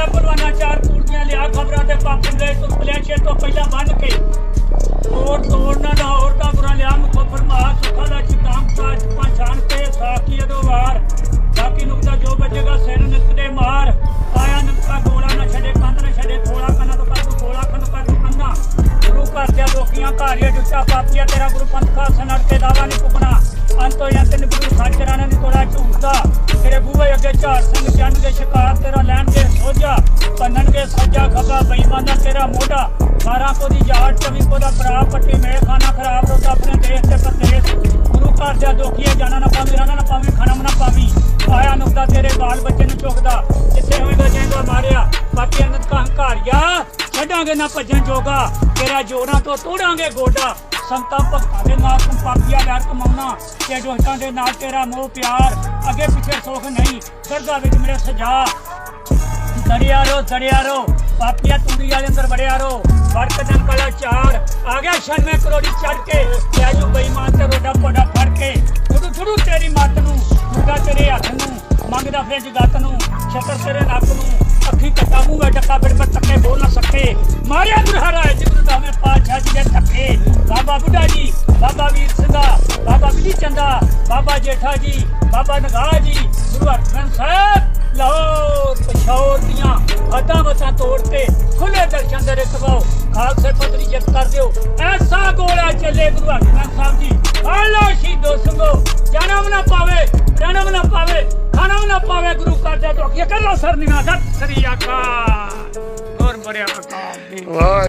ਲਿਆ ਪਰਵਾਨਾ ਚਾਰ ਪੂਰਤੀਆਂ ਲਿਆ, ਖਬਰਾਂ ਤੇ ਪਾਪਨ ਗਏ ਤੋਂ ਪਲੇਛੇ ਤੋਂ ਪਹਿਲਾਂ ਬੰਨ ਕੇ। ਹੋਰ ਤੋੜਨਾ ਲਾਹੌਰ ਦਾ ਬੁਰਾ ਲਿਆ ਮੁਖਬਰ ਮਾ ਸੁਖਾ ਦਾ ਚਿਤਾਮ ਕਾਜ ਪਛਾਣ ਕੇ ਸਾਕੀ ਅਦੋ ਵਾਰ। ਸਾਕੀ ਨੁਕਤਾ ਜੋ ਬਚੇਗਾ ਸਿਰ ਨਿਕਦੇ ਮਾਰ। ਆਇਆ ਨੁਕਤਾ ਗੋਲਾ ਨਾ ਛੱਡੇ, ਕੰਧ ਨਾ ਛੱਡੇ ਥੋੜਾ ਕੰਨਾ ਤੋਂ ਕਰ ਗੋਲਾ ਕੰਨ ਕਰ ਅੰਨਾ ਗੁਰੂ ਘਰ ਦੇ ਲੋਕੀਆਂ ਘਾਰੀਆਂ ਜੁੱਟਾ ਪਾਪੀਆ, ਤੇਰਾ ਗੁਰੂ ਪੰਥ ਖਾ ਸਨੜ ਕੇ ਦਾਵਾ ਨਹੀਂ ਪੁੱਗਣਾ। ਅੰਤੋ ਯੰਤ ਨੀ ਗੁਰੂ ਤੇਰਾ ਮੋਢਾ 12 ਕੋ ਦੀ ਜਾਟ ਚਵੀ ਦਾ ਭਰਾ ਪੱਟੀ ਮੇਰੇ ਖਾਨਾ ਖਰਾਬ ਰੋਦਾ ਆਪਣੇ ਦੇਸ਼ ਤੇ ਪ੍ਰਦੇਸ਼ ਗੁਰੂ ਘਰ ਦੇ ਦੋਖੀਏ ਜਾਣਾ ਨਾ ਪਾਵੀ ਰਾਣਾ ਨਾ ਪਾਵੀ ਖਾਣਾ ਨਾ ਪਾਵੀ। ਆਇਆ ਨੁਕਤਾ ਤੇਰੇ ਬਾਲ ਬੱਚੇ ਨੂੰ ਚੁੱਕਦਾ। ਜਿੱਥੇ ਹੋਵੇਗਾ ਜੈਂਗਾ ਮਾਰਿਆ, ਬਾਕੀ ਅਨੰਦ ਕਾ ਹੰਕਾਰਿਆ ਛੱਡਾਂਗੇ ਨਾ ਭੱਜਣ ਜੋਗਾ। ਤੇਰਾ ਜੋੜਾਂ ਤੋਂ ਤੋੜਾਂਗੇ ਗੋਡਾ। ਸੰਤਾਂ ਭਗਤਾਂ ਦੇ ਨਾਲ ਤੂੰ ਪਾਪੀਆ ਕਮਾਉਣਾ। ਤੇ ਜੋਤਾਂ ਦੇ ਨਾਲ ਤੇਰਾ ਮੋਹ ਪਿਆਰ। ਅੱਗੇ ਪਿੱਛੇ ਸੁੱਖ ਨਹੀਂ। ਸਰਦਾ ਵਿੱਚ ਮੇਰੇ ਸਜਾ। ਦਰਿਆ ਰੋ ਦਰਿਆ ਰੋ। ਪਾਪੀਆ ਤੂੜੀ ਵਾਲੇ ਅੰਦਰ ਵੜਿਆ ਰੋ। ਵਰਕ ਜਨ ਚਾਰ। ਆ ਗਿਆ 96 ਕਰੋੜੀ ਚੜ ਕੇ। ਲੈ ਜੂ ਬੇਈਮਾਨ ਤੇ ਰੋਡਾ ਪੋਡਾ ਫੜ ਕੇ। ਥੁੜੂ ਥੁੜੂ ਤੇਰੀ ਮੱਤ ਨੂੰ। ਮੁੰਡਾ ਤੇਰੇ ਹੱਥ ਨੂੰ। ਮੰਗਦਾ ਫ੍ਰਿਜ ਗੱਤ ਨੂੰ। ਸ਼ਕਰ ਤੇਰੇ ਨੱਕ ਨੂੰ। ਅੱਖੀ ਕੱਟਾ ਮੂੰਹ ਵਿੱਚ ਡੱਕਾ ਬਿੜ ਬਿੜ ਤੱਕੇ ਬੋਲ ਨਾ ਸਕੇ। ਮਾਰਿਆ ਗੁਰਹਾਰਾ ਜਿਗਰੂ ਦਾਵੇਂ ਪਾਛਾ ਜੀ ਦੇ ਧੱਕੇ। ਬਾਬਾ ਬੁੱਢਾ ਜੀ, ਬਾਬਾ ਵੀਰ ਸਿੰਘਾ ਬਾਬਾ ਬਿਲੀ ਚੰਦਾ ਬਾਬਾ ਜੇਠਾ ਜੀ, ਬਾਬਾ ਨਗਾਹ ਜੀ, ਗੁਰੂ ਹਰਗੋਬਿੰਦ ਸਾਹਿਬ। ਦੀਆਂ ਵਸਾਂ ਤੋੜ ਕੇ ਖੁੱਲੇ ਦਰਸ਼ਨ ਦੇ ਰਖਵਾਓ ਖਾਲਸੇ ਪਤਰੀ ਜਿੱਤ ਕਰ ਦਿਓ। ਐਸਾ ਗੋਲਾ ਚੱਲੇ ਗੁਰੂ ਹਰਗੋਬਿੰਦ ਸਾਹਿਬ ਜੀ। ਆਲਾ ਸ਼ਹੀਦੋ ਸੰਗੋ। ਜਨਮ ਨਾ ਪਾਵੇ, ਜਨਮ ਨਾ ਪਾਵੇ ਖਾਣਾ ਨਾ ਪਾਵੇ ਗੁਰੂ ਘਰ ਦੇ ਤੋਂ ਕੀ ਕਰ ਲੋ ਸਰ ਨਿਨਾ ਸਤਿ ਸ੍ਰੀ ਅਕਾਲ। ਹੋਰ ਬੜਿਆ ਪ੍ਰਤਾਪ ਜੀ ਵਾਹ